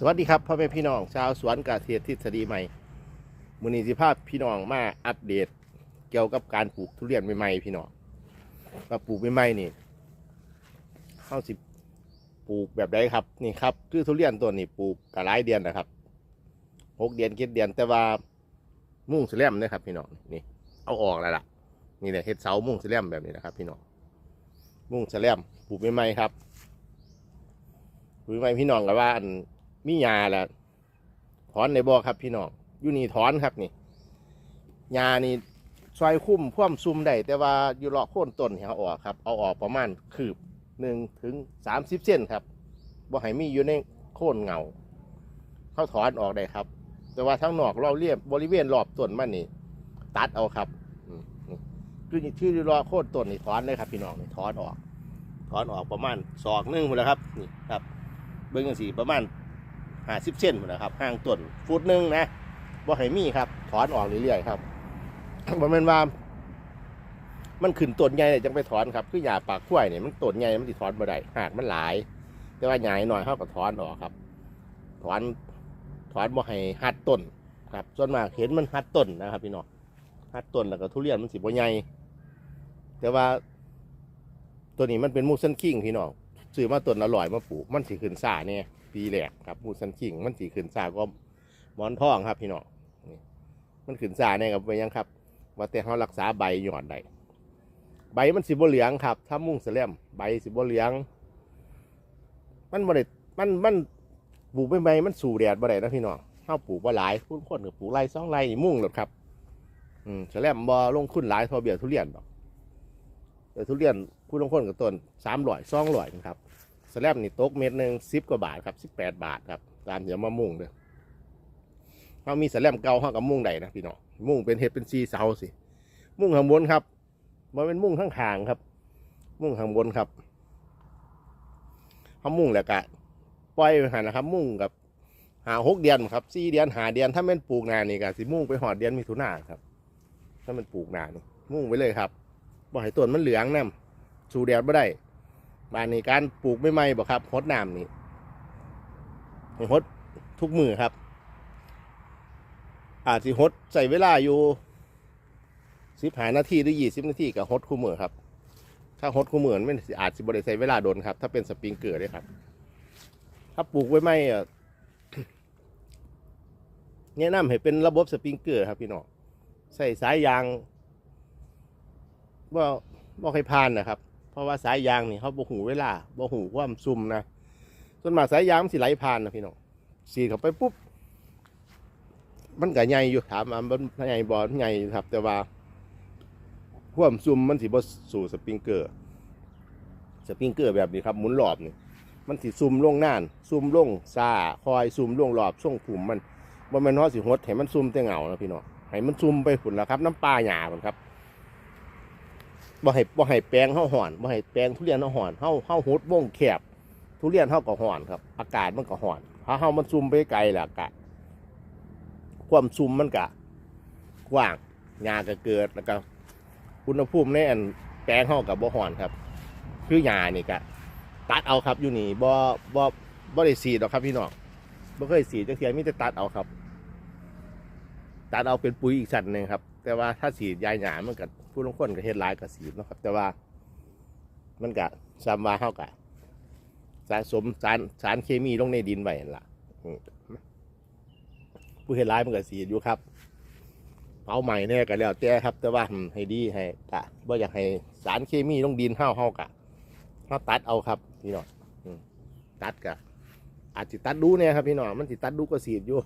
สวัสดีครับพ่อแม่พี่น้อง ชาวสวนกาเทียทฤษฎีใหม่มูลนิธิภาพพี่น้องมาอัปเดต เกี่ยวกับการปลูกทุเรียนใหม่ๆพี่น้องมาปลูกใหม่ๆนี่เข้าสิปลูกแบบใดครับนี่ครับ คือทุเรียนตัวนี้ปลูกกะหลายเดือนนะครับหกเดือนเจ็ดเดือนแต่ว่ามุ่งสแลมนะครับ พี่น้องนี่ เอาออกแล้วล่ะ นี่แหละเฮ็ดเสามุ่งสแลมแบบนี้นะครับ พี่น้องมุ่งสแลมปลูกใหม่ๆครับปลูกใหม่พี่น้องกับว่าอัน มียาแหละถอนในบ่อครับพี่น้องอยู่นี่ถอนครับนี่ยานี่ซอยคุ้มพ่วมซุ่มได้แต่ว่าอยู่เลาะโค่นต้นให้เขาออกครับเอาออกประมาณคืบหนึ่งถึงสามสิบเซนครับบ่ให้มีอยู่ในโค่นเงาเขาถอนออกได้ครับ แต่ว่าทั้งนอกเราเรียบบริเวณรอบต้นมันนี่ตัดเอาครับอืมนี่คือที่เลาะโค่นต้นนี่ถอนเลยครับ พี่น้องนี่ถอนออก ถอนออกประมาณศอกหนึงหมดแล้วครับนี่ครับ เบิ้งกันสีประมาณ ห้าสิบเซนหมดนะครับห่างต้นฟุตหนึ่งนะบ่ให้มีครับ ถอนออกเรื่อยๆครับบ่แม่นว่า มันขึ้นต้นใหญ่เลยจังไปถอนครับ คือหญ้าปากกล้วยเนี่ยมันต้นใหญ่มันสิถอนบ่ได้หากมันหลาย แต่ว่าใหญ่หน่อยเขาก็ถอนออกครับ ถอนถอนบ่ให้หัดต้นครับ ส่วนมากเห็นมันหัดต้นนะครับ พี่น้องหัดต้นแล้วก็ทุเรียนมันสิบ่ใหญ่แต่ว่าตัวนี้มันเป็นมูสันคิงพี่น้องซื้อมาต้นอร่อยมาปลูกมันสิขึ้นซ่าเนี่ย ปีแรกครับมูสันคิงมันสีขึ้นซาก็มอนท่องครับพี่น้องมันขึ้นซาเนี่ยครับไปยังครับ ว่าแต่เขารักษาใบหย่อนได้ใบมันสีบเหลืองครับ ถ้ามุ่งแสลมใบสีบเหลือง มันบ่ได้มันมันปลูกใบใบมันสู่แดดบ่ได้นะพี่น้องเขาปลูกบ่หลายคุณคนก็ปลูกไรสองไรนี่มุ่งหลดครับ อืมแสลมบ่ลงทุนหลายเทอเบียทุเรียนดอกแต่ทุเรียนผู้ลงทุนกับต้นสามร้อยสองร้อยครับ แลมนี่ตกเม็ดหนึ่งสิบกว่าบาทครับสิบแปดบาทครับตามเดี๋ยวมามุ่งเด้อเขามีสแลมเก่าเขากับมุ่งใดนะพี่น้องมุ่งเป็นเห็ดเป็นซีเสาสิมุ่งข้างบนครับมันเป็นมุ่งข้างทางครับ มุ่งข้างบนครับเขามุ่งแล้วกะปล่อยไปหันนะครับ มุ่งกับหาหกเดือนครับสี่เดือนหาเดือนถ้าเป็นปลูกนานนี่ก็สิมุ่งไปหอดเดือนมิถุนาครับ ถ้ามันปลูกนานี่มุ่งไปเลยครับบ่ให้ต้นมันเหลืองน้ำสู่แดดไม่ได้ บ้านนี้การปลูกไม่ไม่บอกครับฮดน้ำนี่ให้ฮดทุกมือครับ อาจสิฮดใส่เวลาอยู่สิบหานาทีหรือยี่สิบนาทีกับฮดคู่มือครับ ถ้าฮดคู่มือมันสิอาจสิบริใส่เวลาโดนครับ ถ้าเป็นสปริงเกอร์ด้วยครับ ถ้าปลูกไว้ไม่อะแนะนำให้เป็นระบบสปริงเกอร์ครับพี่น้องใส่สายยางว่าบ่ให้พานนะครับ เพราะว่าสายยางนี่เขาบ่หูเวลาบ่หูความซุ่มนะส่วนมากสายยางมันสิไหลผ่านนะพี่น้องสีเข้าไปปุ๊บมันก็ใหญ่อยู่ถามว่ามันใหญ่บ่ใหญ่ครับ แต่ว่าความซุ่มมันสิบ่สู่สปริงเกอร์สปริงเกอร์แบบนี้ครับหมุนรอบนี่มันสิซุ่มลงน่านซุ่มลงซาคอยซุ่มลงรอบช่วงผุ่มมันบ่แม่นว่าสิหดให้มันซุ่มแต่เหงานะพี่น้องให้มันซุ่มไปฝุ่นแล้วครับ น้ำปลาหยาพุ่นครับ บ่ให้บ่ให้แปลงเฮาห่อนบ่ให้แปลงทุเรียนเฮาห่อนเฮาเฮาหดวงแคบทุเรียนเฮาก็ห่อนครับ อากาศมันก็ห่อนถ้าเฮามันซุ่มไปไกลแล้วกะ ความซุ่มมันกะกว้างหญ้าก็เกิดแล้วก็อุณหภูมิในอันแปลงเฮาก็บ่ห่อนครับ คือหญ้านี่ก็ตัดเอาครับอยู่นี่บ่บ่บ่ได้สีดหรอกครับพี่น้องบ่เคยสีจักเทียมีแต่ตัดเอาครับตัดเอาเป็นปุ๋ยอีกสัตว์หนึ่งครับ แต่ว่าถ้าสีดยาหยามันกับ ผู้ลงคนกับเฮ็ดหลายกับสีเนาะครับ แต่ว่ามันกับสามวาเข้ากับสะสมสารสารเคมีลงในดินไว้นั่นล่ะผู้เฮ็ดหลายมันกับสีอยู่ครับเผาใหม่เนี่ยก็แล้วแต่ครับ แต่ว่าให้ดีให้กะบ่อยากให้สารเคมีลงดินเฮาเฮากะเฮาตัดเอาครับพี่น้องตัดกะอาจจะตัดดูเนี่ยครับพี่น้องมันสิตัดดูก็สีอยู่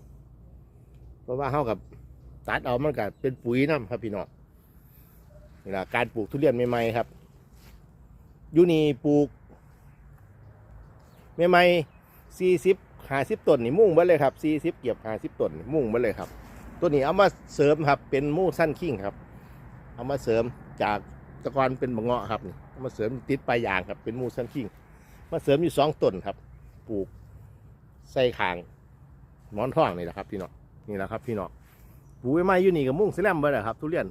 เพราะว่าเฮากับตัดเอามันก็เป็นปุ๋ยน้ำครับพี่น้อง นี่ละการปลูกทุเรียนใหม่ๆครับยูนี่ปลูกใหม่ๆสี่สิบห้าสิบต้นนี่มุ่งไปเลยครับสี่สิบเกียบห้าสิบต้นมุ่งไปเลยครับ ตัวนี้เอามาเสริมครับ เป็นมู่สั้นขิ้งครับ เอามาเสริมจากตะกอนเป็นบะเงาะครับนี่เอามาเสริมติดปลายยางครับ เป็นมู่สั้นขิ้งมาเสริมอยู่สองต้นครับ ปลูกใส่คางหมอนทองนี่แหละครับ พี่น้องนี่แหละครับ พี่น้องปลูกไว้ไม้อยู่นี่กับมุ่งแสลมเบิดอะครับทุเรียน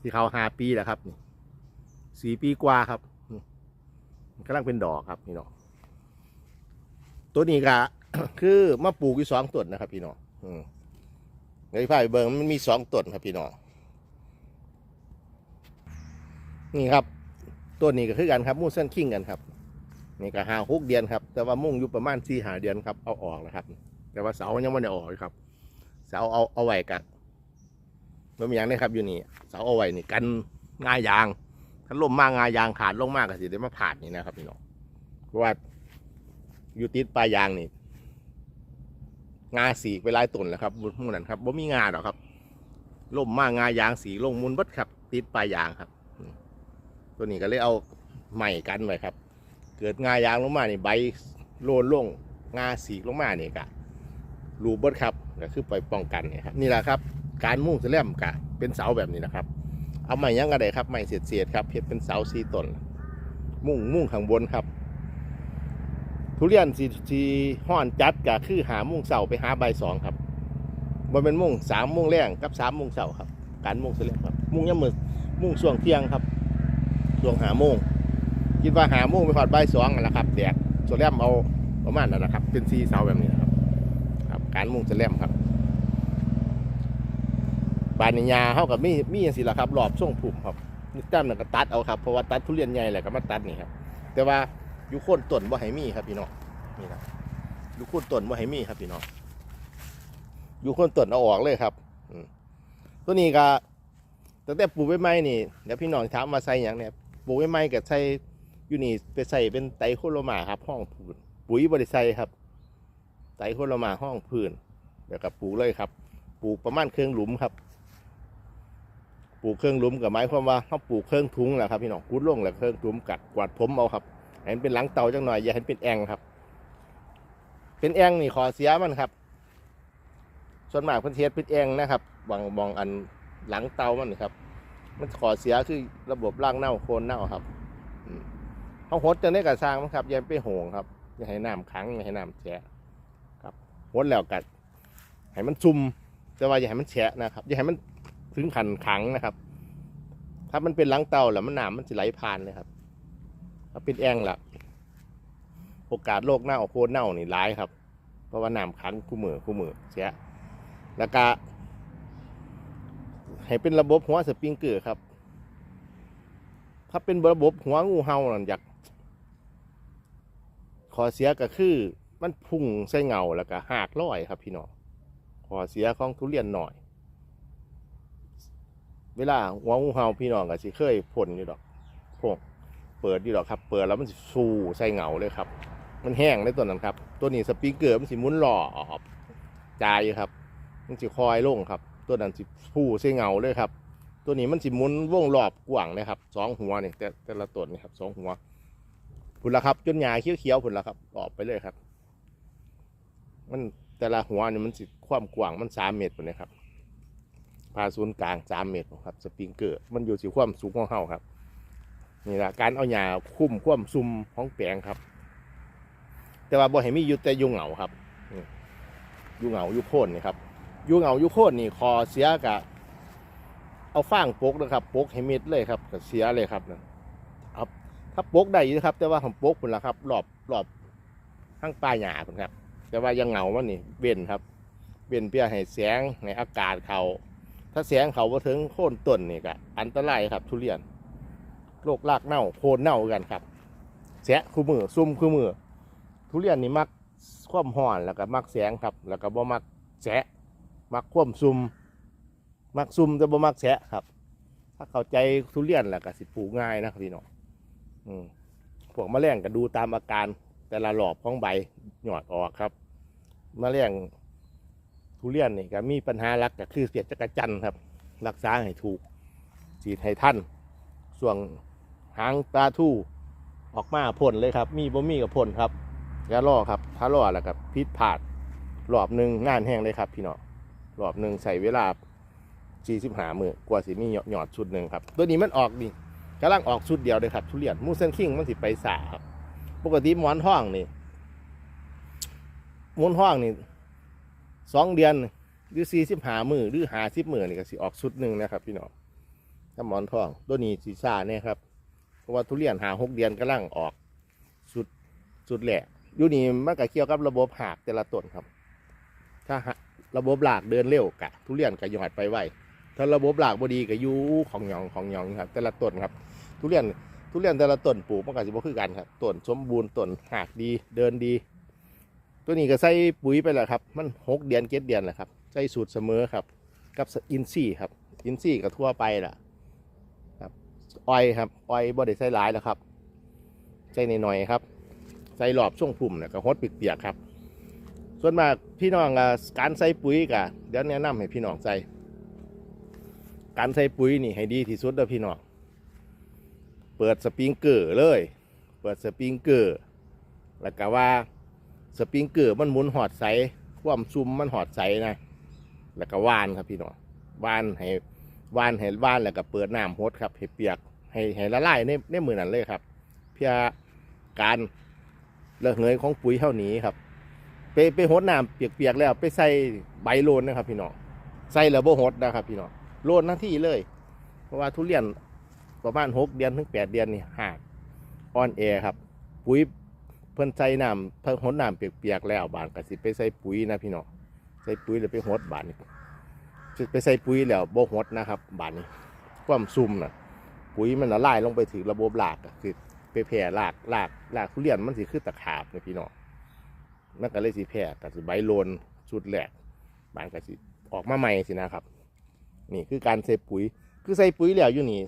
ที่เขาหาปีแล้วครับนี่สี่ปีกว่าครับมันกำลังเป็นดอกครับนี่เนาะตัวนี้ก็คือมาปลูกอยู่สองต้นนะครับ พี่น้องเดี๋ยวพาไปเบิ่งมันมีสองต้นครับพี่น้องนี่ครับต้นนี้ก็คือกันครับมูเซนคิงกันครับนี่ก็หาหกเดือนครับ แต่ว่ามุ่งอยู่ประมาณสี่หาเดือนครับเอาออกแล้วครับ แต่ว่าเสายังไม่ได้ออกครับ เสาเอาเอาไว้กัน มันมีอย่างนี้ครับอยู่นี่เสาเอาไว้นี่กันงายางถ้าล่มมากงายางขาดลงมมากก็สิได้มาผ่านนี่นะครับพี่น้องเพราะว่าอยู่ติดปลายยางนี่งาสีไปลายต้นแล้วครับบุมุนนั้นครับบ่มีงาหรอกครับล่มมากงายางสีลงมุนบัดครับติดปลายยางครับ ตัวนี้ก็เลยเอาใหม่กันไว้ครับ เกิดงายางลงมานี่ใบโลนลงงาสีลงมานี่กะรูบดครับก็คือไปป้องกันนี่ครับนี่แหละครับ การมุ่งเสแลมกะเป็นเสาแบบนี้นะครับ เอาไม้ยังกระไดครับไม้เสียดๆครับเห็ดเป็นเสาสีต้น มุ่งมุ่งข้างบนครับ ทุเรียนสีสีห้อนจัดก็คือหามุ่งเสาไปหาใบสองครับมันเป็นมุ่งสามมุ่งแรงกับสามมุ่งเสาครับ การมุ่งเสแลมครับ มุ่งยามมือมุ่งช่วงเที่ยงครับช่วงหาโมงคิดว่าหามุ่งไปหอดใบสองนั่นแหละครับแดดโซเลียมเอาประมาณนั้นนะครับ เป็นซีเสาแบบนี้นะครับ ครับ การมุ่งโซเลียมครับ บานนิยาเขากับมีมีอย่างสิละครับรอบช่วงผุ่มครับนี่แต้มหนั่นก็ตัดเอาครับเพราะว่าตัดทุเรียนใหญ่แหละก็มาตัดนี่ครับ แต่ว่าอยู่โคนต้นบ่ให้มีครับพี่น้องนี่นะอยู่โคนต้นบ่ให้มีครับพี่น้องอยู่โคนต้นเอาออกเลยครับอืตัวนี้ก็ตั้งแต่ปลูกไว้ไม้นี่เดี๋ยวพี่น้องถามมาใส่อย่างเนี่ยปลูกไว้ไม้กับใส่อยู่นี่ไปใส่เป็นไตโคโลมาครับ ห้องพื้นปุ๋ยบริใส่ครับ ไตโคโลมาห้องพื้นเดี๋ยวกับปลูกเลยครับ ปลูกประมาณเครื่องหลุมครับ ลูกเครื่องลุมกับหมายความว่าเขาปลูกเครื่องทุ้งแหละครับพี่น้องกุดลงแหล้วเครื่องทุมกัดกวาดผมเอาครับให้มันเป็นหลังเตาจังหน่อยอย่าให้มันเป็นแองครับ เป็นแองนี่ขอเสียมันครับ ส่วนมากเพิ่นเทศเป็นแองนะครับบางบางอันหลังเตามันครับ มันขอเสียคือระบบร่างเน่าโคนเน่าครับเขาหดจะได้กระซางมั้งครับอยันไปโหงครับอย่าให้น้ำขังอย่าให้น้ำแฉะครับหดแล้วกัดให้มันซุ่มแต่ว่าอย่าให้มันแฉะนะครับอย่าให้มัน ถึงขันขังนะครับ ถ้ามันเป็นลังเตาแล้วมันหน้ำมันจะไหลผ่านเลยครับ ถ้าเป็นแอ่งละโอกาสโรคเน่าโคนเน่านี่ร้ายครับ เพราะว่าหน้ำขังคู่มือคู่มือแฉะแล้วก็ให้เป็นระบบหัวสปริงเกอร์ครับ ถ้าเป็นระบบหัวงูเห่านั่นอยากขอเสียก็คือมันพุ่งใส่เงาแล้วก็หักร้อยครับพี่น้องขอเสียของทุเรียนหน่อย เวลาหัวงูเห่าพี่น้องก็สิเคยพ่นอยู่ดอกพวกเปิดอยู่ดอกครับ เปิดแล้วมันสู้ใส่เงาเลยครับ มันแห้งในตัวนั้นครับ ตัวนี้สปริงเกอร์มันสิมุนหล่อออกจ่ายครับ มันสิคอยลงครับ ตัวนั้นสิผู้ใส่เงาเลยครับ ตัวนี้มันสิมุนวงรอบกว้างนะครับสองหัวนี่แต่แต่ละตัวนี่ครับสองหัวผุนละครับ จนหญ้าเขียวๆผุนละครับออกไปเลยครับ มันแต่ละหัวนี่มันสิความกว้างมันสามเมตรผุนนะครับ ผ่าศูนย์กลางสามเมตรครับสปริงเกอร์มันอยู่สิความสูงของเฮาครับนี่แหละการเอาหญ้าคุ้มความซุมของแปลงครับ แต่ว่าบ่ให้มีอยู่แต่ยุงเหงาครับยุงเหงายุโค่นนี่ครับอยูเหงายูโคตรนี่คอเสียกะเอาฟางปกนะครับปกให้มิดเลยครับก็เสียเลยครับนะครับถ้าปกได้อยู่นะครับ แต่ว่าผมปกพุ่นละครับรอบรอบข้างปลายหญ้าพุ่นครับ แต่ว่ายังเหงามันนี่เว้นครับเว้นเพื่อให้แสงในอากาศเขา ถ้าแสงเขาพอถึงโค่นต้นนี่ก็อันตรายครับ ทุเรียนโรครากเน่าโคนเน่ากันครับแสะคู่มือซุ่มคู่มือ ทุเรียนนี่มักความห่อนแล้วก็มักแสงครับ แล้วก็บ่มักแสะมักคว่ำซุมมักซุมแต่บ่มักแฉะครับ ถ้าเข้าใจทุเรียนแหละก็สิปลูกง่ายนะครับพี่น้องอืมพวกแมลงก็ดูตามอาการแต่ละหลอบของใบหยอดออกครับมแมลง ทุเรียนนี่ก็มีปัญหาหลักก็คือเสียจักรจันครับ รักษาให้ถูกฉีดให้ท่านส่วงหางตาทู่ออกมาพ่นเลยครับ มีบ่มีกับพ่นครับอย่าล่อครับ ถ้าล่อแล้วกับพิษผาดรอบหนึ่งงานแห้งเลยครับ พี่น้องรอบหนึ่งใส่เวลาสีสิบหามือกว่าสิมีหยอดชุดหนึ่งครับ ตัวนี้มันออกนี่กำลังออกชุดเดียวเลยครับ ทุเรียนมูเซนคิงมันสิไปสาครับ ปกติมอนห้องนี่มอนห้องนี่ สองเดือนหรือสี่สิบหามือหรือหาสิบมือนี่ก็สิออกชุดหนึ่งนะครับ พี่น้องถ้าหมอนทองตัวนี้สีซาเนี่ยครับเพราะว่าทุเรียนหาหกเดือนกำลังออกชุดชุดแหลกอยู่นี่มันก็เกี่ยวกับระบบหากแต่ละต้นครับ ถ้าระบบหลากเดินเร็วกะ ทุเรียนก็ยอดไปไวถ้าระบบหลากบดีก็ยู่ของหยองของหยองครับ แต่ละต้นครับ ทุเรียนทุเรียนแต่ละต้นปลูกมันก็สิบ่คือกันครับต้นสมบูรณ์ต้นหากดีเดินดี ตัวนี้ก็ใส่ปุ๋ยไปแล้วครับ มันหกเดือนเจ็ดเดือนแหละครับ ใส่สูตรเสมอครับ กับอินซี่ครับ อินซี่ก็ทั่วไปล่ะครับอ้อยครับอ้อยบ่ได้ใส่หลายแล้วครับ ใส่หน่อยๆครับ ใส่หลอบช่วงพุ่มเนี่ยก็ฮดเปียกๆครับ ส่วนมากพี่น้องการใส่ปุ๋ยกะเดี๋ยวแนะนำให้พี่น้องใส่ การใส่ปุ๋ยนี่ให้ดีที่สุดเด้อพี่น้อง เปิดสปริงเกอร์เลย เปิดสปริงเกอร์ แล้วก็ว่า สปริงเกอร์มันหมุนหอดใสความซุมมันหอดใสนะ แล้วก็ว่านครับพี่น้องว่านให้ว่านให้ว่านแล้วก็เปิดน้ำฮดครับให้เปียกให้ให้ละลายในในมือนั้นเลยครับ เพื่อการระเหยของปุ๋ยเท่านี้ครับ ไปไปฮดน้ำเปียกๆแล้ว ไปใส่ใบโลนนะครับ พี่น้องใส่แล้วบ่ฮดนะครับ พี่น้องโลนหน้าที่เลย เพราะว่าทุเรียนประมาณหกเดือนถึงแปดเดือนนี่หากอ่อนแอครับ ปุ๋ย เพิ่นใส่น้ำเพิ่นฮดน้ำเปียกๆแล้วบานก็สิไปใส่ปุ๋ยนะพี่น้องใส่ปุ๋ยแล้วไปฮดบานนี่ไปใส่ปุ๋ยแล้วบ่ฮดนะครับ บานนี้ความซุ่มน่ะปุ๋ยมันละลายลงไปถึงระบบรากก็คือไปแผ่รากรากรากทุเรียนมันสิคือตะขาบนี่ยพี่น้องมันก็เลยสิแผ่ก็สิใบโลนชุดแหลกบานก็สิออกมาใหม่สินะครับ นี่คือการใส่ปุ๋ย คือใส่ปุ๋ยแล้วอยู่นี่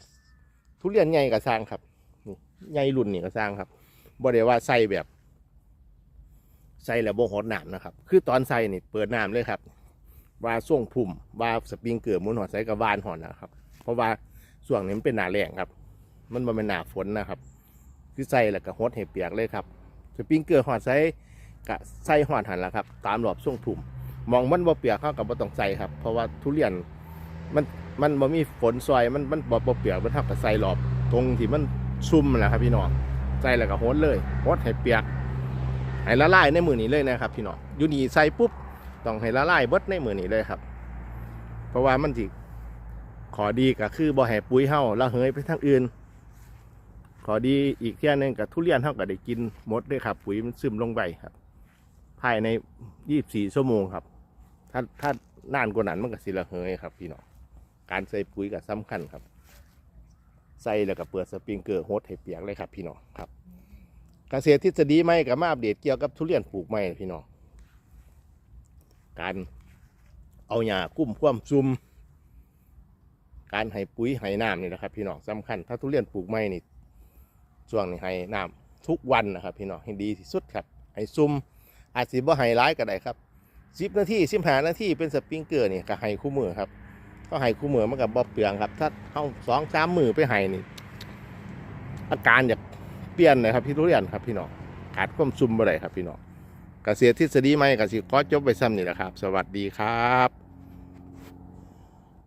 ทุเรียนใหญ่ก็สร้างครับนี่ใหญ่รุ่นนี่ก็สร้างครับบ่ได้ว่าใส่แบบ ใส่แล้วบ่หดน้ำนะครับ คือตอนใส่นี่เปิดน้ำเลยครับ ว่าส่วงพุ่มว่าสปริงเกอร์มุนหอดใส่กับวานหอดนะครับ เพราะว่าช่วงนี้มันเป็นหนาแรงครับ มันบ่เป็นหนาฝนนะครับ คือใส่แล้วก็หดให้เปียกเลยครับสปริงเกอร์หอดใส่กะใส่หอดหันละครับ ตามรอบช่วงพุ่มมองมันบ่เปียกเข้ากับบ่ต้องใส่ครับ เพราะว่าทุเรียนมันมันบ่มีฝนซอยมันมันบ่บ่เปียกมันเท่ากับใส่รอบตรงที่มันซุ่มนั่นแหละครับพี่น้องใส่แล้วก็โหดเลยโหดให้เปียก ให้ละลายในมือนี้เลยนะครับพี่น้องอยู่นี่ใส่ปุ๊บต้องให้ละลายเบิดในมือนี้เลยครับ เพราะว่ามันสิขอดีก็คือบ่ให้ปุ๋ยเฮาละเหยไปทางอื่น ขอดีอีกเที่นึงกับทุเรียนเฮาก็ได้กินหมดด้วยครับ ปุ๋ยมันซึมลงไปครับ ภายใน24ชั่วโมงครับ ถ้าถ้านานกว่านั้นมันก็สิละเหยครับ พี่น้องการใส่ปุ๋ยก็สำคัญครับ ใส่แล้วก็เปิดสปริงเกอร์โฮดให้เปียกเลยครับพี่น้องครับ เกษตรทฤษฎีใหม่กับมาอัปเดตเกี่ยวกับทุเรียนปลูกใหม่พี่น้องการเอาหญ้าคุ้มความซุมการให้ปุ๋ยให้น้ำนี่นะครับ พี่น้องสำคัญ ถ้าทุเรียนปลูกใหม่นี่ช่วงนี้ให้น้ำทุกวันนะครับ พี่น้องให้ดีที่สุดครับให้ซุมอาจสิบ่ให้ร้ายก็ได้ครับสิบนาทีสิบห้านาทีเป็นสปริงเกอร์นี่ก็ให้คู่มือครับก็ให้คู่มือมันกับบ่เปลืองครับ ถ้าเอาสองสามมือไปให้นี่อาการจะ เปลี่ยนเลยครับพี่ทุเรียนครับพี่น้องขาดความซุ่มบ่ได้ครับพี่น้องเกษตรทฤษฎีใหม่กสิขอจบไปซ้ำนี่แหละครับ สวัสดีครับ